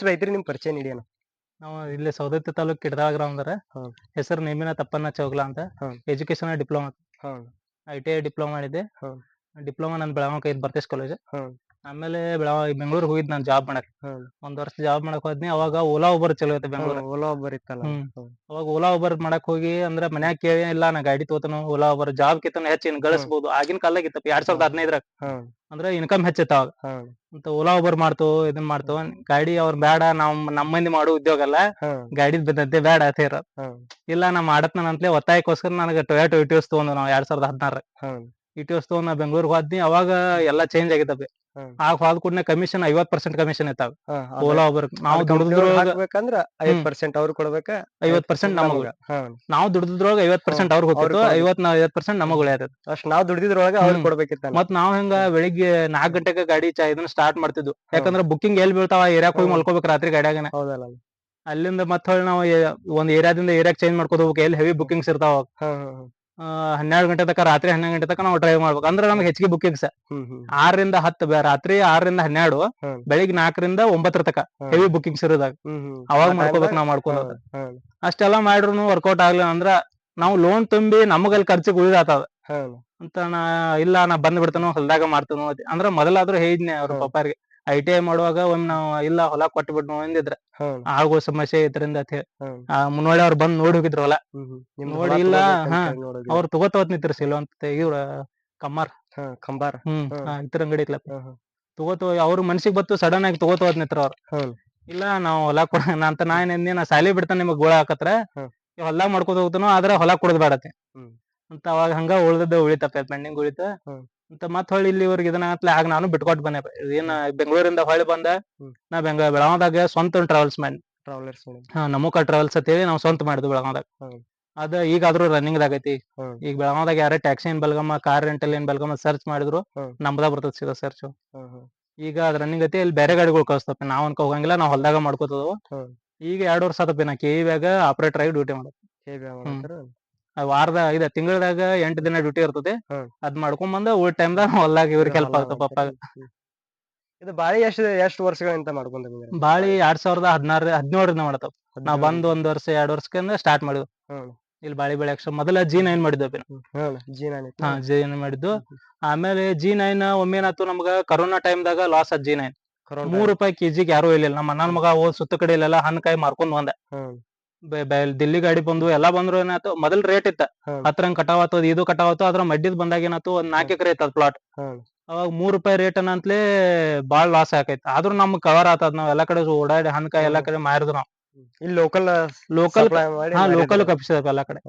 ಇಷ್ಟು ಐತ್ರಿ ನಿಮ್ ಪರಿಚಯ ನೀಡಿಯನ ನಾವು ಇಲ್ಲಿ ಸೌದತ್ತಿ ತಾಲೂಕ್ ಕಿಡದಾಳ ಗ್ರಾಮದಾರ ಹ್ಮ್. ಹೆಸರು ನೇಮಿನ ತಪ್ಪನ್ನ ಚೌಗ್ಲಾ ಅಂತ ಹ್ಮ್. Education diploma I T I diploma ಮಾಡಿದ್ದೆ ಹ್ಮ್. ಡಿಪ್ಲೊಮಾ ನನ್ ಬೆಳಗಾವಿ ಐದು ಬರ್ತೇಶ್ ಕಾಲೇಜ್ ಹ್ಮ್. ಆಮೇಲೆ ಬೆಳಗಾವಿ ಬೆಂಗಳೂರು ಹೋಗಿದ್ ನಾನು ಜಾಬ್ ಮಾಡಕ್. ಹ್ಮ್. ಒಂದ್ ವರ್ಷ ಜಾಬ್ ಮಾಡಕ್ ಹೋದ್ನಿ ಅವಾಗ ಓಲಾ ಉಬರ್ ಚಲೋ ಐತೆ ಬೆಂಗಳೂರು. ಓಲಾ ಒಬ್ಬರ್ ಇತ್ತಲ್ಲ. ಹ್ಮ್. ಅವಾಗ ಓಲಾ ಉಬರ್ ಮಾಡಕ್ ಹೋಗಿ ಅಂದ್ರ ಮನ್ಯಾಗ ಕೇಳಿ ಇಲ್ಲ ನಾ ಗಾಡಿ ತಗೋತನು ಓಲಾ ಉಬರ್ ಜಾಬ್ ಕಿತ್ತನ ಹೆಚ್ಚು ಇನ್ ಗಳಿಸಬಹುದು ಆಗಿನ ಕಾಲದಾಗ ಇತ್ತಪ್ಪ ಎರಡ್ ಸಾವಿರದ ಹದಿನೈದರಾಗ. ಅಂದ್ರ ಅಂದ್ರೆ ಇನ್ಕಮ್ ಹೆಚ್ಚೈತ ಅವಾಗ. ಅಂತ ಓಲಾ ಉಬರ್ ಮಾಡ್ತು ಇದನ್ ಮಾಡ್ತು. ಗಾಡಿ ಅವ್ರ ಬೇಡ ನಾವ್ ನಮ್ಮ ಮಂದಿ ಮಾಡೋ ಉದ್ಯೋಗ ಅಲ್ಲ. ಹ್ಮ್. ಗಾಡಿದ್ ಬಿದ್ದೈತೆ ಬೇಡ ಅಂತ ಇರೋದು. ಇಲ್ಲ ನಾ ಮಾಡತ್ನ ಅಂತಲೇ ಒತ್ತಾಯಕ್ಕೋಸ್ಕರ ನನಗೆ ಟೊಯಾಟೊ ಇಟಿಯೋಸ್ ತಗೊಂಡು ನಾವು ಎರಡ್ ಸಾವಿರದ ಹದಿನಾರ. ಇಟಿಯೋಸ್ ತಗೊಂಡ್ ನಾ ಬೆಂಗಳೂರಿಗೆ ಹೋದ್ನಿ ಅವಾಗ ಎಲ್ಲಾ ಚೇಂಜ್ ಆಗಿದ್ದಾವೆ ಹ್ಮ್. ಆಗ ಹೋದ ಕೂಡನೆ ಕಮಿಷನ್ ಐವತ್ ಪರ್ಸೆಂಟ್ ಕಮಿಷನ್ ಇತ್ತಾವ ಹ್ಮ್. ಓಲಾ ಉಬರ್ ನಾವು ದುಡಿದ್ರೊಳಗ ಹಾಕ್ಬೇಕಂದ್ರ ಐವತ್. ಪರ್ಸೆಂಟ್ ಅವ್ರು ಕೊಡ್ಬೇಕ ಐವತ್ ಪರ್ಸೆಂಟ್ ನಮಗ. ನಾವು ದುಡಿದ್ರೊಳಗ ಐವತ್ ಪರ್ಸೆಂಟ್ ಅವ್ರಿಗೆ ಹೋಗ್ತಿತ್ತು ಅವ್ರಿಗೆ. ಐವತ್ ನಾ ಐವತ್ ಪರ್ಸೆಂಟ್ ನಮಗ್ ಉಳಿಯತ್ತ ಅಷ್ಟ್ ನಾವ್ ದುಡಿದ್ರೊಳಗ ಅವ್ರಿಗೆ ಹ್ಮ್. ಕೊಡ್ಬೇಕಿತ್ತ ಮತ್ ನಾವ್ ಹೆಂಗ ಬೆಳಿಗ್ಗೆ ನಾಲ್ಕ್ ಗಂಟೆಗೆ ಗಾಡಿ ಚಾ ಇದನ್ನ ಸ್ಟಾರ್ಟ್ ಮಾಡ್ತಿದ್ವು ಯಾಕಂದ್ರ ಬುಕಿಂಗ್ ಎಲ್ಲಿ ಬೀಳ್ತಾವ ಏರಿಯಾಕ್ ಹೋಗಿ ಹ್ಮ್. ಮಲ್ಕೋಬೇಕು ರಾತ್ರಿ ಗಾಡಿಯಾಗ ಹೌದಲ್ಲ ಅಲ್ಲಿಂದ ಮತ್ತ ನಾವು ಏ- ಒಂದ್ ಏರಿಯಾದಿಂದ ಏರಿಯಾಕ್ ಚೇಂಜ್ ಮಾಡ್ಕೋತ ಹೋಗ್ಬೇಕು ಎಲ್ಲಿ ಹೆವಿ ಬುಕಿಂಗ್ಸ್ ಇರ್ತಾವ ಹ್ಮ್. ಹ್ಮ್. ಹನ್ನೆರಡು ಗಂಟೆ ತನಕ ರಾತ್ರಿ ಹನ್ನೆರಡು ಗಂಟೆ ತನಕ ನಾವು ಡ್ರೈವ್ ಮಾಡ್ಬೇಕು ಅಂದ್ರೆ ನಮ್ಗೆ ಹೆಚ್ಚಿಗೆ. ಹ್ಮ್. ಆರರಿಂದ ಹತ್ತು ರಾತ್ರಿ ಆರರಿಂದ ಹನ್ನೆರಡು. ಬೆಳಿಗ್ಗೆ ನಾಲ್ಕರಿಂದ ಒಂಬತ್ತರ ತನಕ. ಹೆವಿ ಬುಕಿಂಗ್ಸ್ ಇರೋದಾಗ. ಅವಾಗ ಮಾಡ್ಕೋಬೇಕು ನಾವ್ ಹ್ಮ್. ಅಷ್ಟೆಲ್ಲ ಮಾಡಿದ್ರು ವರ್ಕೌಟ್ ಆಗ್ಲಿಲ್ಲ ಅಂದ್ರ ನಾವು ಲೋನ್ ತುಂಬಿ ನಮಗಲ್ಲಿ ಖರ್ಚಿಗೆ ಉಳಿದಾತದ. ಅಂತ ನಾ ಇಲ್ಲ ನಾ ಬಂದ್ ಬಿಡ್ತಾನೋ ಹೊಲ್ದಾಗ ಮಾಡ್ತಾನೋ. ಅಂದ್ರ ಮೊದಲಾದ್ರೂ ಹೇಳಿದ್ನೆ ಅವ್ರ. ಪಪ್ಪಾರಿಗೆ ಐ ಟಿ ಐ ಮಾಡುವಾಗ ಒಮ್ಮೆ ನಾವು ಇಲ್ಲ ಹೊಲ ಕೊಟ್ಟು ಎಂದಿದ್ರ ಅಂದಿದ್ರ. ಸಮಸ್ಯೆ ಇದ್ರಿಂದ ಅಂತ ಹೇಳಿ ಆ ಮುನ್ನೋಳಿ ಅವ್ರು ಬಂದ್ ನೋಡಿ ಹೋಗಿದ್ರು ಹೊಲ ನೋಡಿ ಇಲ್ಲ, ಅವ್ರ ಹಾ. ಅವ್ರು ತಗೋತವತ್ ನಿಂತಿರು ಸಿಲ್ವಂತ ಇವ್ರ ಕಮ್ಮಾರ್. ಕಂಬಾರ ಹ್ಮ್. ಇತರ ಅಂಗಡಿ. ಹ್ಮ್. ತಗೋತ ಅವ್ರ ಮನ್ಸಿಗೆ ಬತ್ತು ಸಡನ್ ಆಗಿ ತಗೋತವತ್ ನಿಂತ್ರ ಅವ್ರು. ಇಲ್ಲ ನಾವು ಹೊಲ ಕೊಡ ಅಂತ ನಾ ಏನ್ ನಾ ಸಾಲಿ ಬಿಡ್ತಾನೆ ನಿಮಗ್ ಗೋಳ ಹಾಕತ್ರ ಈ ಹೊಲ ಮಾಡ್ಕೋತ ಹೋಗ್ತಾನೋ ಆದ್ರೆ ಹೊಲ ಕೊಡದ್ ಬೇಡತ್ತೆ. ಅಂತ ಅವಾಗ ಹಂಗ ಉಳ್ದದ ಉಳಿತಪ್ಪ ಪೆಂಡಿಂಗ್ ಉಳಿತ. ಅಂತ ಮತ್ ಹೊಳ್ಳಿ ಇಲ್ಲಿವರೆಗೆ ಇದನ್ನ ಆತ್ಲೆ ಆಗ ನಾನು ಬಿಟ್ಕೊಟ್ ಬನ್ನಿ ಏನ ಬೆಂಗಳೂರಿಂದ ಹೊಳ್ಳಿ ಬಂದ. ನಾ ಬೆಂಗ ಬೆಳಗಾವದಾಗ ಸ್ವಂತ ಟ್ರಾವೆಲ್ಸ್ ಮ್ಯಾನ್ ಟ್ರಾವೆಲರ್ಸ್ ಹಾ ನಮೂಕ ಟ್ರಾವೆಲ್ಸ್ ಅಂತ ಹೇಳಿ ನಾವು ಸ್ವಂತ ಮಾಡಿದ್ವಿ ಬೆಳಗಾವದಾಗ. ಅದ ಈಗ ಈಗಾದ್ರೂ ರನ್ನಿಂಗ್ ಆಗೈತಿ. ಹ್ಮ್. ಈಗ ಬೆಳಗಾವದಾಗ ಯಾರೇ ಟ್ಯಾಕ್ಸಿ ಏನ್ ಬೆಳಗಮ್ಮ ಕಾರ್ ರೆಂಟಲ್ ಏನ್ ಬೆಳಗಮ್ಮ ಸರ್ಚ್ ಮಾಡಿದ್ರು ನಮ್ದಾಗ ನಮ್ದ ಬರ್ತದ ಸೀದಾ ಸರ್ಚ್. ಈಗ ಅದ್ ರನ್ನಿಂಗ್ ಐತಿ ಇಲ್ಲಿ ಬೇರೆ ಗಾಡಿಗಳು ಕಳಿಸ್ತಪ್ಪ ನಾವ್ ಅನ್ಕೋ ಹೋಗಂಗಿಲ್ಲ ನಾವ್ ಹೊಲ್ದಾಗ ಮಾಡ್ಕೋತದವು. ಈಗ ಎರಡ್ ವರ್ಷ ಆತಪ್ಪ ನಾ ಕೆ ಬ್ಯಾಗ ಆಪರೇಟರ್ ಆಗಿ ಡ್ಯೂಟಿ ಮಾಡೋದು? ವಾರದ ಐದ ತಿಂಗಳದಾಗ ಎಂಟು ದಿನ ಡ್ಯೂಟಿ ಇರ್ತದೆ ಹ್ಮ್. ಅದ್ ಮಾಡ್ಕೊಂಡ್ ಬಂದ ಉಳ್ ಟೈಮ್ದಾಗ ಹೊಲ್ದಾಗ ಇವ್ರಿಗೆ ಹೆಲ್ಪ್ ಹೊಲ ಆಗ್ತದೆ? ಪಪ್ಪ ಇದು ಬಾಳಿ ಎಷ್ಟು ಎಷ್ಟು ವರ್ಷಗಳಿಂದ ಮಾಡ್ಕೊಂಡ್ ಬಂದಿದ್ದೀರಿ? ಬಾಳಿ ಎರಡ್ ಸಾವಿರದ ಹದಿನಾರ ಹದಿನೇಳರಿಂದ ಮಾಡತಾವ ನಾವ್ ಬಂದ್ ಒಂದ್ ವರ್ಷ ಎರಡ್ ವರ್ಷಕ್ಕಿಂದ ಸ್ಟಾರ್ಟ್ ಮಾಡಿದ್ವಿ ಹ್ಮ್. ಇಲ್ಲಿ ಬಾಳಿ ಬೆಳ್ಯಾಕ ಮೊದಲ ಜಿ ನೈನ್ ಮಾಡಿದ್ವಿ. ಹ್ಮ್. ಜೀ ನಾನಿತ್ತು? ಹಾ ಜಿ ನೈನ್ ಮಾಡಿದ್ದು. ಆಮೇಲೆ ಜಿ ನೈನ್ ಒಮ್ಮೆನಾತು ನಮ್ಗ ಕರೋನಾ ಟೈಮ್ದಾಗ ಲಾಸ್ ಆದ್ ಜಿ ನೈನ್ ಕರೋನಾ ಮೂರ್ ರೂಪಾಯಿ ಕೆಜಿಗೆ ಯಾರು ಇಲ್ಲ ನಮ್ಮ ಅಣ್ಣನ ಮಗ ಹೋದ್ ಸುತ್ತ ಕಡೆ ಇಲ್ಲೆಲ್ಲ ಹಣ್ಣಕಾಯಿ ಮಾರ್ಕೊಂಡ್ ಬಂದ ಹ್ಮ್. ಬೆ- ಬೆ- ದಿಲ್ಲಿ ಗಾಡಿ ಬಂದು ಎಲ್ಲಾ ಬಂದ್ರು ಏನಾಯ್ತು? ಮೊದಲ್ ರೇಟ್ ಇತ್ತ. ಹ್ಮ್. ಹಂಗ್ ಕಟಾವತ್ತು ಅದ್ ಇದು ಕಟಾವತ್ತು ಅದ್ರ ಮಡ್ಡಿದ್ ಬಂದಾಗ ಏನಾಯ್ತು? ಒಂದ್ ನಾಲ್ಕು ಎಕರೆ ಇತ್ತು ಪ್ಲಾಟ್ ಹ್ಮ್. ಅವಾಗ ಮೂರ್ ರೂಪಾಯಿ ರೇಟ್ ಅಂತಲೇ ಬಾಳ್ ಲಾಸ್ ಆಕೈತಿ. ಆದ್ರೂ ನಮ್ ಕವರ್ ಆತದ್ ನಾವ್ ಎಲ್ಲಾ ಕಡೆ ಓಡಾಡಿ ಹಣ್ಕಾಯಿ ಎಲ್ಲಾ ಕಡೆ ಮಾರಿದ್ರು ನಾವ್. ಇಲ್ಲಿ ಲೋಕಲ್ ಲೋಕಲ್ ಹಾ. ಲೋಕಲ್ ಕಪ್ಸಿದಪ್ಪ ಎಲ್ಲಾ ಕಡೆ.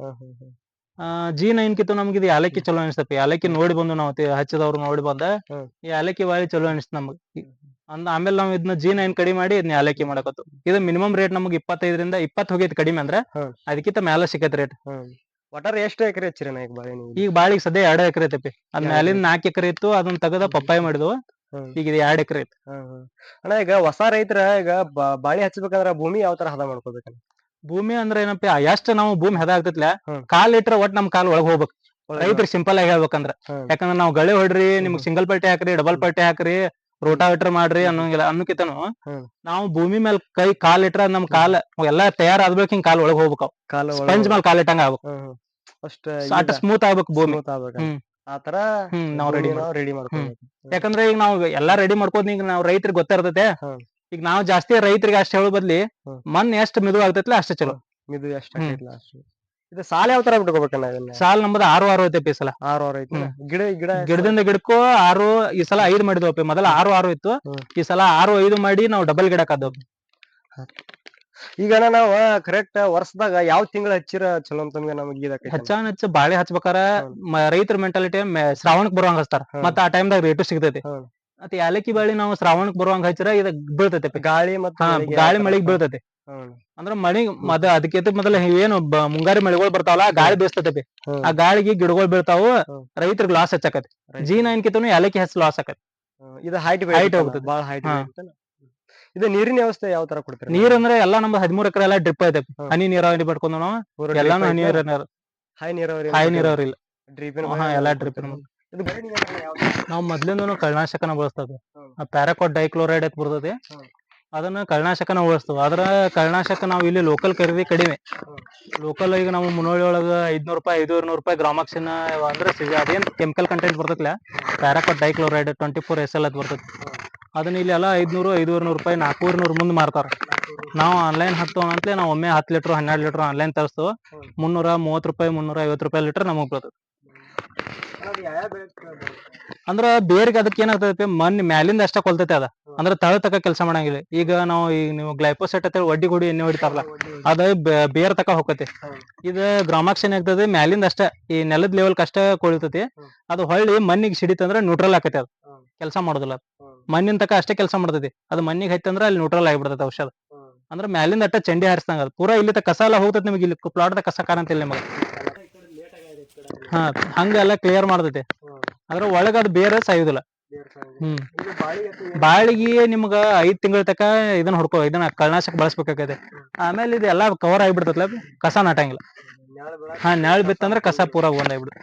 ಆ. ಜಿ ನೈನ್ ಕಿತ್ತು ನಮ್ಗೆ ಇದು ಯಾಲಕ್ಕಿ ಚಲೋ ಅನಿಸ್ತಪ್ಪ. ಯಾಲಕ್ಕಿ ನೋಡಿ ಬಂದು ನಾವು ತಿ- ಹಚ್ಚಿದವ್ರು ನೋಡಿ ಬಂದ. ಹ್ಮ್. ಈ ಯಾಲಕ್ಕಿ ಬಾರಿ ಚಲೋ ಅನಿಸ್ತು ನಮ್ಗೆ. ಅಂದ ಆಮೇಲೆ ನಾವ್ ಇದನ್ನ ಜಿ ನೈನ್ ಕಡಿಮೆ ಮಾಡಿ ಇದನ್ನ ಯಾಲಕ್ಕಿ ಮಾಡಕತ್ತು ಇದು ಮಿನಿಮಮ್ ರೇಟ್ ನಮಗೆ ಇಪ್ಪತ್ತೈದರಿಂದ ಇಪ್ಪತ್ತು ಹೋಗೈತಿ ಕಡಿಮೆ ಅಂದ್ರೆ ಹ್ಮ್. ಅದಕ್ಕಿಂತ ಮ್ಯಾಲ ಸಿಕ್ಕತ್ ರೇಟ್. ಒಟ್ಟಾರೆ ಎಷ್ಟು ಎಕರೆ ಹಚ್ಚಿರಿ ಈಗ ಬಾಳೆ ನೀವು? ಈಗ ಬಾಳಿಗೆ ಸದ್ಯ ಎರಡ್ ಎಕರೆ ಐತಿ ಅದ್ ಎರಡ್ ಮ್ಯಾಲಿಂದ ನಾಲ್ಕು ಎಕರೆ ಇತ್ತು ಅದನ್ನ ತಗದ ಪಪ್ಪಾಯ ಮಾಡಿದ್ವು ಹ್ಮ್. ಈಗ ಇದು ಎರಡ್ ಎಕರೆ ಐತಿ ಹ್ಮ್. ಹ್ಮ್. ಅಣ್ಣ ಈಗ ಹೊಸ ರೈತರ ಈಗ ಬ- ಬಾಳಿ ಹಚ್ಬೇಕಂದ್ರ ಭೂಮಿ ಯಾವ ತರ ಹದ ಮಾಡ್ಕೋಬೇಕು ಭೂಮಿ ಅಂದ್ರೆ ಏನಪ್ಪ ಎಷ್ಟ್ ನಾವು ಭೂಮಿ ಹದ ಆಗ್ತೈತ್ಲ ಹ್ಮ್. ಕಾಲ್ ಇಟ್ರ ಒಟ್ ನಮ್ ಕಾಲ್ ಒಳಗ್ ಹೋಗ್ಬೇಕು ರೈತರಿಗೆ ಸಿಂಪಲ್ ಆಗಿ ಹೇಳ್ಬೇಕಂದ್ರ ಹ್ಮ್. ಯಾಕಂದ್ರ ನಾವು ಗಳೆ ಹೊಡ್ರಿ ನಿಮ್ಗ್. ಸಿಂಗಲ್ ಪಲ್ಟಿ ಹಾಕ್ರಿ ಡಬಲ್ ಪಲ್ಟಿ ಹಾಕ್ರಿ ರೋಟಾವೇಟರ್ ಮಾಡ್ರಿ. ಅನ್ನೋಂಗಿಲ್ಲ. ಅನ್ನಕಿತನು ಹ್ಮ್. ನಾವು ಭೂಮಿ ಮೇಲೆ ಕೈ ಕಾಲ್ ಇಟ್ರ ನಮ್ ಕಾಲ್ ಎಲ್ಲಾ ತಯಾರಾದ್ಬೇಕು ಹಿಂಗ್ ಕಾಲ್ ಒಳಗ್ ಹೋಗ್ಬೇಕು ಕಾಲ ಸ್ಪಂಜ್ ಮೇಲೆ ಕಾಲ್ ಇಟ್ಟಂಗ ಆಗ್ಬೇಕು. ಅಟ್ ಸ್ಮೂತ್ ಆಗ್ಬೇಕು ಭೂಮಿ. ಆತರ. ಹ್ಮ್. ಹ್ಮ್ ನಾವ್ ರೆಡಿ ರೆಡಿ ಮಾಡ್ಕೋಬೇಕು. ಯಾಕಂದ್ರೆ ಈಗ ನಾವು ಎಲ್ಲಾ ರೆಡಿ ಮಾಡ್ಕೋದ್ ಈಗ ನಾವ್ ರೈತರಿಗೆ ಗೊತ್ತಿರ್ತೈತೆ. ಹ್ಮ್. ಈಗ ನಾವು ಜಾಸ್ತಿ ರೈತರಿಗೆ ಅಷ್ಟ್ ಹೇಳೋ ಬದ್ಲಿ ಹ್ಮ್. ಮಣ್ ಎಷ್ಟ್ ಮಿದು ಆಗ್ತೈತ್ಲ ಅಷ್ಟ ಚಲೋ. ಮಿದು ಎಷ್ಟ ಹ್ಮ್. ಆಕೈತ್ಲ ಅಷ್ಟು. ಇದು ಸಾಲ ಯಾವ ತರ ಬಿಟ್ಕೋಬೇಕಣ್ಣ ಇದನ್ನ? ಸಾಲ್ ನಮ್ದು ಆರು ಆರು ಐತೆ ಈ ಸಲ ಆರು ಆರು ಐತಿ ಗಿಡ ಗಿಡ ಗಿಡದಿಂದ ಗಿಡಕ್ಕೂ ಆರು ಈ ಸಲ ಐದು ಮಾಡಿದ್ವಪ್ಪ ಮೊದಲ ಆರು ಆರು ಇತ್ತು. ಈ ಸಲ ಆರು ಐದು ಮಾಡಿ ನಾವು ಡಬಲ್ ಗಿಡ ಈಗ ನಾವ ಕರೆಕ್ಟ್ ವರ್ಷದಾಗ ಯಾವ ತಿಂಗಳ ಹಚ್ಚಿರ ಚಲೋ ಅಂತಂದ್ರೆ ನಮಗೆ ಇದಕ್ಕೆ ಹೆಚ್ಚಾನ್ ಹೆಚ್ಚು ಬಾಳೆ ಹಚ್ಬೇಕಾರ ರೈತರ ಮೆಂಟಾಲಿಟಿ ಶ್ರಾವಣಕ್ ಬರುವಂಗ ಹಚ್ತಾರ. ಮತ್ತ ಆ ಟೈಮ್ದಾಗ ರೇಟು ಸಿಗ್ತೈತಿ. ಮತ್ತೆ ಯಾಲಕ್ಕಿ ಬಾಳಿ ನಾವು ಶ್ರಾವಣಕ್ ಬರುವಂಗ ಹಚ್ಚಿರ ಇದ ಬೀಳ್ತೈತಿ ಗಾಳಿ ಮತ್ತ ಗಾಳಿ ಮಳಿಗ್ ಬೀಳ್ತೈತಿ. ಅಂದ್ರ ಮಳಿ ಮದ ಅದಕ್ಕಿಂತ ಮೊದಲ ಏನು ಮುಂಗಾರಿ ಮಳಿಗಳು ಬರ್ತಾವಲ್ಲ ಗಾಳಿ ಬೀಸ್ತೈತಿ. ಆ ಗಾಳಿಗೆ ಗಿಡಗಳು ಬೀಳ್ತಾವು. ರೈತರಿಗೆ ಲಾಸ್ ಹೆಚ್ಚಾಕತಿ. ಜಿ ನೈನ್ ಕಿತನು ಯಾಲಕ್ಕಿ ಹೆಚ್ಚು ಲಾಸ್ ಆಕತಿ. ಇದು ಹೈಟ್ ಹೈಟ್ ಹೋಗ್ತದೆ. ಬಾಳ ಹೈಟ್. ಇದು ನೀರಿನ ವ್ಯವಸ್ಥೆ ಯಾವ ತರ ಕೊಡ್ತೀರಿ ನೀರ್ ಅಂದ್ರೆ ಎಲ್ಲಾ ನಮ್ದು ಹದಿಮೂರ್ ಎಕರೆ ಎಲ್ಲಾ ಡ್ರಿಪ್ ಐತೆ. ಹನಿ ನೀರಾವರಿ ಪಡ್ಕೊಂಡು ನಾವು ಎಲ್ಲಾನು ಹನಿ ನೀರಾವರಿ ಹೈ ನೀರಾವರಿ ಹೈ ನೀರಾವರಿ ಇಲ್ಲ. ಡ್ರಿಪ್ ಎಲ್ಲಾ ತರ? ನಾವು ಮೊದ್ಲಿಂದನು ಕಳ್ಳನಾಶಕನ ಬಳಸ್ತದೆ. ಪ್ಯಾರಾಕೋಟ್ ಡೈಕ್ಲೋರೈಡ್ ಅಂತ ಬರ್ತದೆ. ಅದನ್ನ ಕಳೆನಾಶಕ ನಾವು ಆದ್ರ ಅದ್ರ ಕಳೆನಾಶಕ ನಾವು ಇಲ್ಲಿ ಲೋಕಲ್ ಖರೀದಿ ಕಡಿಮೆ. ಲೋಕಲ್ ಈಗ ನಾವು ಮುನ್ನೋಳಿ ಒಳಗ ಐದ್ನೂರ್ ರೂಪಾಯಿ ಐದೂರ್ ನೂರ್ ರೂಪಾಯಿ ಗ್ರಾಮಾಕ್ಸಿನ ಅಂದ್ರೆ ಸಿಗ ಅದೇನ್ chemical content ಬರ್ತೈತಿಲ್ಲ paraquat dichloride twenty four S L ಅದ್ ಬರ್ತೈತಿ. ಅದನ್ನ ಇಲ್ಲಿ ಎಲ್ಲ ಐದ್ನೂರು ಐದೂರ್ ನೂರ್ ರೂಪಾಯಿ ನಾಲ್ಕೂರ್ ನೂರು ಮುಂದ್ ಮಾರ್ತಾರ. ನಾವು ಆನ್ಲೈನ್ ಹತ್ತು ಅಂತಲೇ ನಾವು ಒಮ್ಮೆ ಹತ್ತು ಲೀಟರ್ ಹನ್ನೆರಡು ಲೀಟರ್ ಆನ್ಲೈನ್ ತರಿಸ್ತೇವೆ ಮುನ್ನೂರ ಮೂವತ್ತು ರೂಪಾಯಿ, ಮುನ್ನೂರ ಐವತ್ತು ರೂಪಾಯಿ ಲೀಟರ್ ನಮಗೆ ಬರ್ತದೆ ಅಂದ್ರ ಬೇರ್ಗೆ ಅದಕ್ಕೆ ಏನಾಗ್ತದಪ್ಪ ಮಣ್ಣು ಮ್ಯಾಲಿಂದ ಅಷ್ಟ ಕೊಲ್ತೈತೆ ಅದ. ಅಂದ್ರ ತಳ ತಕ ಕೆಲಸ ಮಾಡಂಗಿಲ್ಲ. ಈಗ ನಾವು ಈಗ ನೀವು ಗ್ಲೈಪೋಸೆಟ್ ಅಂತ ಒಡ್ಡಿ ಗುಡಿ ಎಣ್ಣೆ ಹೊಡಿತಾರಲ್ಲ ಅದ ಬೇರ್ ತಕ ಹೋಗತಿ. ಇದು ಗ್ರಾಮಾಕ್ಷನ್ ಆಗ್ತದೆ ಮ್ಯಾಲಿಂದ ಅಷ್ಟ ಈ ನೆಲದ ಲೆವೆಲ್ ಕಷ್ಟ ಕೊಳಿತೈತಿ ಅದು ಹೊಳ್ಳಿ ಮಣ್ಣಿಗೆ ಸಿಡಿತಂದ್ರ ನ್ಯೂಟ್ರಲ್ ಆಕತಿ ಅದು. ಕೆಲಸ ಮಾಡೋದಿಲ್ಲ. ಮಣ್ಣಿನ ತಕ ಅಷ್ಟೇ ಕೆಲಸ ಮಾಡ್ತೈತಿ. ಅದು ಮಣ್ಣಿಗೆ ಹೈತಂದ್ರ ಅಲ್ಲಿ ನ್ಯೂಟ್ರಲ್ ಆಗಿಬಿಡ್ತೈತೆ ಔಷಧ. ಅಂದ್ರ ಮ್ಯಾಲಿಂದ ಅಟ್ಟ ಚಂಡಿ ಹಾರಿಸ್ದಂಗ ಅದು. ಪೂರಾ ಇಲ್ಲಿ ತ ಕಸ ಎಲ್ಲ ಹೋಗ್ತೈತಿ ನಿಮಗೆ ಇಲ್ಲಿ ಪ್ಲಾಟ್ ಕಸ ಕಾಣಂತಿಲ್ಲ ನಿಮಗೆ. ಹಾ ಹಂಗೆಲ್ಲ ಕ್ಲಿಯರ್ ಮಾಡ್ತೈತಿ. ಅದ್ರ ಒಳಗ ಅದು ಬೇರೆ ಸಾಯುದಿಲ್ಲ. ಹ್ಮ್. ಬಾಳಿಗೆ ನಿಮ್ಗ ಐದ್ ತಿಂಗಳ ತಕ ಇದನ್ನ ಹೊಡ್ಕೋ ಇದನ್ನ ಕಳೆನಾಶಕ ಬಳಸ್ಬೇಕಾಗತ್ತೆ. ಆಮೇಲೆ ಇದು ಎಲ್ಲಾ ಕವರ್ ಆಗಿಬಿಡ್ತೈತ್ಲ ಕಸ ನಾಟಂಗಿಲ್ಲ. ಹಾ ನೆಳ್ ಬಿತ್ತಂದ್ರ ಕಸ ಪೂರಾ ಒಂದ್ ಆಗ್ಬಿಡುತ್ತೆ.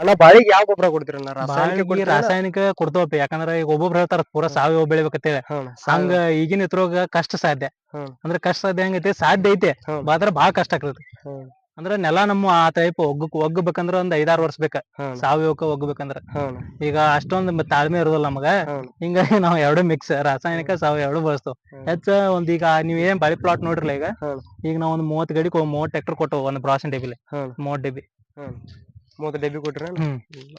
ಅಣ್ಣ ಬಾಳಿಗೆ ಯಾವ ಗೊಬ್ಬರ ರಾಸಾಯನಿಕ ಬಾಳಿಗೆ ಕೊಡ್ತೀರಾ? ರಾಸಾಯನಿಕ ಕೊಡ್ತೇವಪ್ಪ ಯಾಕಂದ್ರ ಈಗ ಒಬ್ಬೊಬ್ರು ಹೇಳ್ತಾರ ಪೂರಾ ಸಾವಯವ ಬೆಳಿಬೇಕಂತೇಳಿ ಹಾ ಹಂಗ ಈಗಿನ ಇತ್ರೋಗ ಕಷ್ಟ ಸಾಧ್ಯ. ಅಂದ್ರ ಅಂದ್ರೆ ಕಷ್ಟ ಸಾಧ್ಯ ಹೆಂಗೈತಿ? ಸಾಧ್ಯ ಐತೆ ಹ್ಮ್. ಆದ್ರ ಬಾಳ ಕಷ್ಟ ಆಗ್ತೈತಿ. ಹ್ಮ್. ಅಂದ್ರ ನೆಲ ನಮ್ಮ ಆ ಟೈಪ್ ಒಗ್ಗಕ್ ಒಗ್ಗಬೇಕಂದ್ರ ಒಂದ್ ಐದಾರ್ ವರ್ಷ ಬೇಕ. ಸಾವಯವಕ್ಕ ಒಗ್ಬೇಕಂದ್ರ ಈಗ ಅಷ್ಟೊಂದ್ ತಾಳ್ಮೆ ಇರೋದಿಲ್ಲ ನಮಗ. ಹಿಂಗಾಗಿ ನಾವ್ ಎರಡು ಮಿಕ್ಸ್ ರಾಸಾಯನಿಕ ಸಾವಯವ ಎರಡು ಬಳಸ್ತೇವ್. ಹ್ಮ್. ಹೆಚ್ಚ ಒಂದ್ ಈಗ ನೀವ್ ಏನ್ ಬಳಿ ಪ್ಲಾಟ್ ನೋಡ್ರಲ್ಲ ಈಗ? ಹ್ಮ್. ಈಗ ನಾವ್ ಒಂದ್ ಮೂವತ್ ಗಡಿ ಮೂವತ್ ಟ್ರ್ಯಾಕ್ಟರ್ ಕೊಟ್ಟವು ಒಂದ್ ಬ್ರಾಸನ್ ಡಬ್ಬಿಲಿ. ಹ್ಮ್. ಮೂವತ್ ಮೂವತ್ತು ಡಬ್ಬಿ ಕೊಟ್ರ